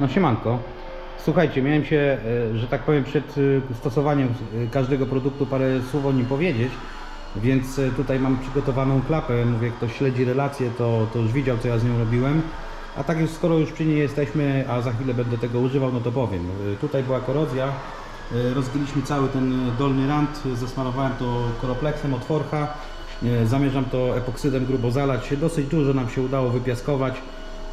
No siemanko. Słuchajcie, miałem się, e, że tak powiem, przed e, stosowaniem e, każdego produktu parę słów o nim powiedzieć, więc tutaj mam przygotowaną klapę. Mówię, kto śledzi relacje, to, to już widział, co ja z nią robiłem. A tak już, skoro już przy niej jesteśmy, a za chwilę będę tego używał, no to powiem. Tutaj była korozja, rozbiliśmy cały ten dolny rand, e, zasmarowałem to koroplexem od Zamierzam to epoksydem grubo zalać. Dosyć dużo nam się udało wypiaskować.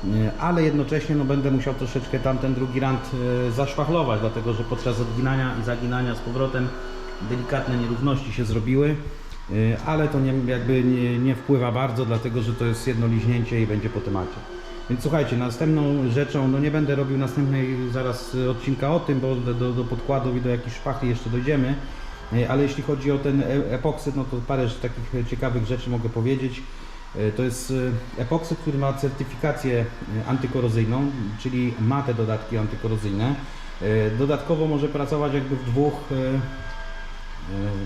Nie, ale jednocześnie no, będę musiał troszeczkę tamten drugi rand e, zaszwachlować, dlatego że podczas odginania i zaginania z powrotem delikatne nierówności się zrobiły, e, ale to nie, jakby nie, nie wpływa bardzo, dlatego że to jest jedno liźnięcie i będzie po temacie. Więc słuchajcie, następną rzeczą, no nie będę robił następnej zaraz e, odcinka o tym, bo do, do, podkładów i do jakichś szpachli jeszcze dojdziemy, E, ale jeśli chodzi o ten e- epoksyd, no to parę takich e, ciekawych rzeczy mogę powiedzieć. E, To jest e, epoksyd, który ma certyfikację e, antykorozyjną, czyli ma te dodatki antykorozyjne. Dodatkowo może pracować jakby w dwóch,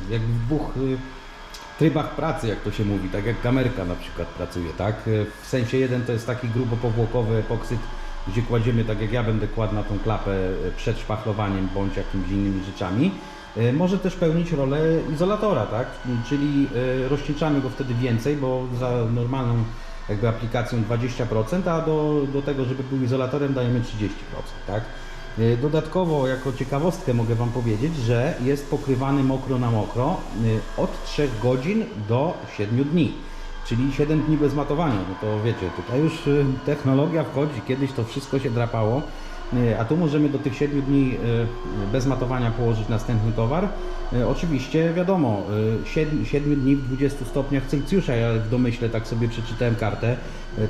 jakby w dwóch trybach pracy, jak to się mówi, tak jak kamerka na przykład pracuje, tak? W sensie jeden to jest taki grubo powłokowy epoksyd, gdzie kładziemy, tak jak ja będę kładł na tą klapę przed szpachlowaniem bądź jakimiś innymi rzeczami. E, Może też pełnić rolę izolatora, tak? Czyli e, rozcieńczamy go wtedy więcej, bo za normalną jakby aplikacją 20%, a do, do tego, żeby był izolatorem dajemy 30%, tak? E, Dodatkowo, jako ciekawostkę mogę Wam powiedzieć, że jest pokrywany mokro na mokro od 3 godzin do 7 dni. Czyli 7 dni bez matowania. No to wiecie, tutaj już technologia wchodzi. Kiedyś to wszystko się drapało, a tu możemy do tych 7 dni y, bez matowania położyć następny towar. Y, Oczywiście wiadomo, 7, 7 dni w 20 stopniach Celsjusza, ja w domyśle tak sobie przeczytałem kartę,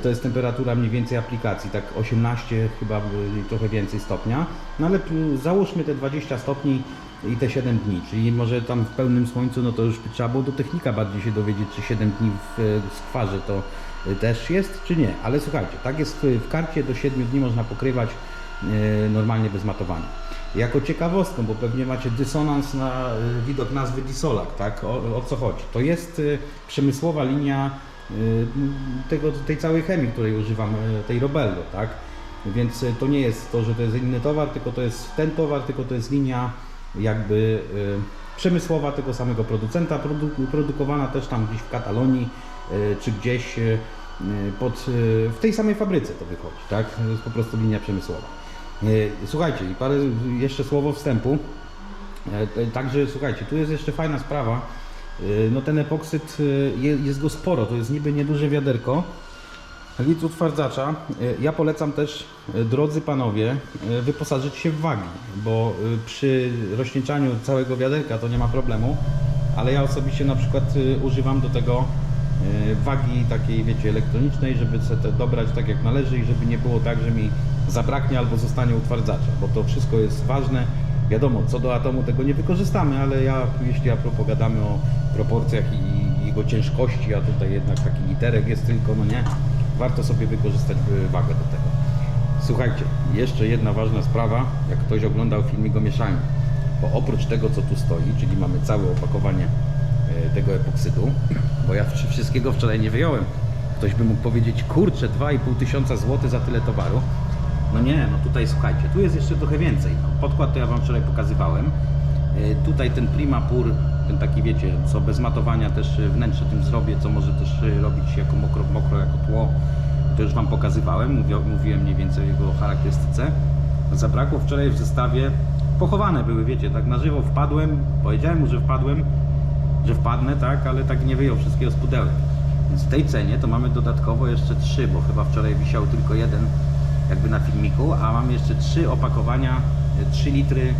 to jest temperatura mniej więcej aplikacji, tak 18 chyba trochę więcej stopnia, no ale załóżmy te 20 stopni i te 7 dni, czyli może tam w pełnym słońcu, no to już trzeba było do technika bardziej się dowiedzieć, czy 7 dni w e, skwarze to e, też jest, czy nie. Ale słuchajcie, tak jest w, karcie, do 7 dni można pokrywać e, normalnie bez matowania. Jako ciekawostką, bo pewnie macie dysonans na e, widok nazwy Disolak, tak? O, o co chodzi? To jest e, przemysłowa linia e, tego, tej całej chemii, której używam, e, tej Robello, tak? Więc e, to nie jest to, że to jest inny towar, tylko to jest ten towar, tylko to jest linia jakby przemysłowa tego samego producenta, produ produkowana też tam gdzieś w Katalonii czy gdzieś pod, w tej samej fabryce to wychodzi, tak? To jest po prostu linia przemysłowa. Y, Słuchajcie, parę jeszcze słowo wstępu. E, e, Także słuchajcie, tu jest jeszcze fajna sprawa. No ten epoksyd, je- jest go sporo, to jest niby nieduże wiaderko, Litr utwardzacza. Ja polecam też, drodzy panowie, wyposażyć się w wagi, bo przy rozcieńczaniu całego wiaderka to nie ma problemu, ale ja osobiście na przykład używam do tego wagi takiej, wiecie, elektronicznej, żeby sobie to dobrać tak jak należy i żeby nie było tak, że mi zabraknie albo zostanie utwardzacza, bo to wszystko jest ważne. Wiadomo, co do atomu tego nie wykorzystamy, ale ja, jeśli a propos gadamy o proporcjach i, jego ciężkości, a tutaj jednak taki literek jest tylko, no nie, warto sobie wykorzystać y, wagę do tego. Słuchajcie, jeszcze jedna ważna sprawa, jak ktoś oglądał filmik o mieszaniu, bo oprócz tego, co tu stoi, czyli mamy całe opakowanie e, tego epoksydu, bo ja wsz- wszystkiego wczoraj nie wyjąłem. Ktoś by mógł powiedzieć, kurczę, 2,5 tysiąca złotych za tyle towaru. No nie, no tutaj słuchajcie, tu jest jeszcze trochę więcej. No, podkład to ja Wam wczoraj pokazywałem. E, Tutaj ten Prima Pur, ten taki wiecie, co bez matowania też e, wnętrze tym zrobię, co może też e, robić jako mokro, mokro jako tło. To już Wam pokazywałem, mówiłem mniej więcej o jego charakterystyce. Zabrakło wczoraj w zestawie, pochowane były, wiecie, tak na żywo wpadłem, powiedziałem mu, że wpadłem, że wpadnę, tak, ale tak nie wyjął wszystkiego z pudełek. Więc w tej cenie to mamy dodatkowo jeszcze trzy, bo chyba wczoraj wisiał tylko jeden jakby na filmiku, a mamy jeszcze trzy opakowania, 3 litry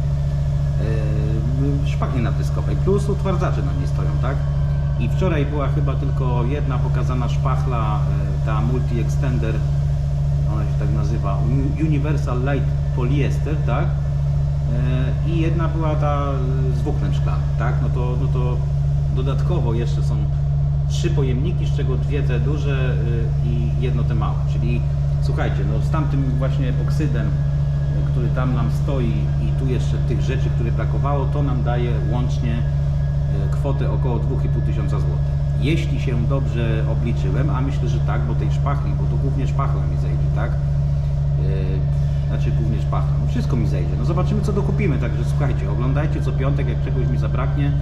yy, szpachni natryskowej, plus utwardzacze na niej stoją, tak? I wczoraj była chyba tylko jedna pokazana szpachla, yy, ta Multi Extender, ona się tak nazywa, Universal Light Polyester, tak? I jedna była ta z włóknem szklanym, tak? No to, no to dodatkowo jeszcze są trzy pojemniki, z czego dwie te duże yy, i jedno te małe, czyli słuchajcie, no z tamtym właśnie epoksydem który tam nam stoi i tu jeszcze tych rzeczy, które brakowało, to nam daje łącznie e, kwotę około 2,5 tysiąca złotych. Jeśli się dobrze obliczyłem, a myślę, że tak, bo tej szpachli, bo to głównie szpachla mi zejdzie, tak? E, znaczy głównie szpachla. No wszystko mi zejdzie. No zobaczymy co dokupimy, także słuchajcie, oglądajcie co piątek, jak czegoś mi zabraknie,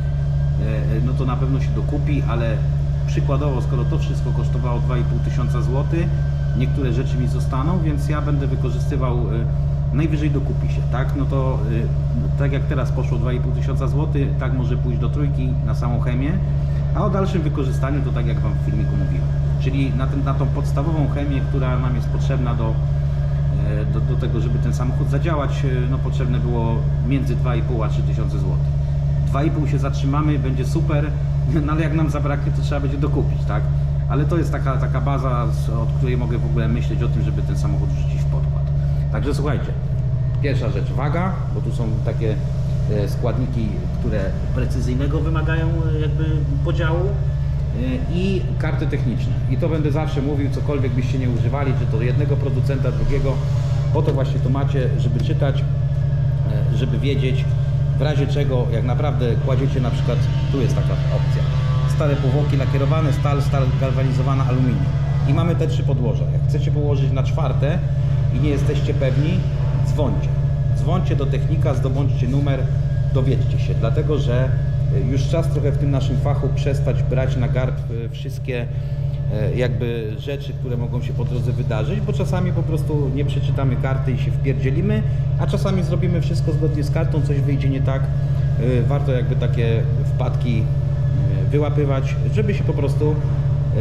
no to na pewno się dokupi, ale przykładowo, skoro to wszystko kosztowało 2,5 tysiąca złotych, niektóre rzeczy mi zostaną, więc ja będę wykorzystywał e, najwyżej dokupi się, tak? No to e, tak jak teraz poszło 2,5 tysiąca złotych, tak może pójść do trójki na samą chemię, a o dalszym wykorzystaniu to tak jak Wam w filmiku mówiłem. Czyli na, ten, na tą podstawową chemię, która nam jest potrzebna do, e, do, do tego, żeby ten samochód zadziałać, e, no potrzebne było między 2,5 a 3 tysiące złotych. 2,5 się zatrzymamy, będzie super, no ale jak nam zabraknie, to trzeba będzie dokupić, tak? Ale to jest taka, taka baza, od której mogę w ogóle myśleć o tym, żeby ten samochód wrzucić w podkład. Także słuchajcie, pierwsza rzecz, waga, bo tu są takie e, składniki, które precyzyjnego wymagają e, jakby podziału e, i karty techniczne. I to będę zawsze mówił, cokolwiek byście nie używali, czy to jednego producenta, drugiego, po to właśnie to macie, żeby czytać, żeby wiedzieć, w razie czego, jak naprawdę kładziecie na przykład, tu jest taka opcja, stare powłoki lakierowane, stal, stal galwanizowana, aluminium. I mamy te trzy podłoża. Jak chcecie położyć na czwarte i nie jesteście pewni, dzwońcie. Dzwońcie do technika, zdobądźcie numer, dowiedzcie się, dlatego że e, już czas trochę w tym naszym fachu przestać brać na garb e, wszystkie jakby rzeczy, które mogą się po drodze wydarzyć, bo czasami po prostu nie przeczytamy karty i się wpierdzielimy, a czasami zrobimy wszystko zgodnie z kartą, coś wyjdzie nie tak. E, Warto jakby takie wpadki e, wyłapywać, żeby się po prostu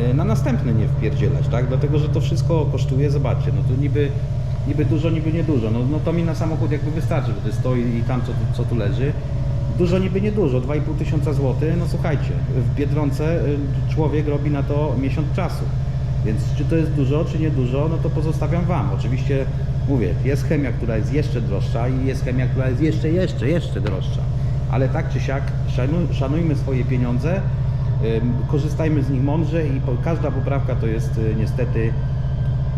e, na następne nie wpierdzielać, tak? Dlatego, że to wszystko kosztuje, zobaczcie, no to niby, niby dużo, niby niedużo, no, no to mi na samochód jakby wystarczy, bo to stoi i tam co, co tu leży. Dużo niby niedużo, 2,5 tysiąca złotych, no słuchajcie, w Biedronce y, człowiek robi na to miesiąc czasu. Więc czy to jest dużo, czy niedużo, no to pozostawiam Wam. Oczywiście mówię, jest chemia, która jest jeszcze droższa i jest chemia, która jest jeszcze, jeszcze, jeszcze droższa. Ale tak czy siak szanuj, szanujmy swoje pieniądze, korzystajmy z nich mądrze i każda poprawka to jest y, niestety,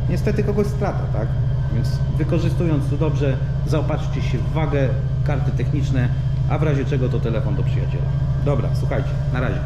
niestety kogoś strata, tak? Więc wykorzystując to dobrze, zaopatrzcie się w wagę, karty techniczne, a w razie czego to telefon do przyjaciela. Dobra, słuchajcie, na razie.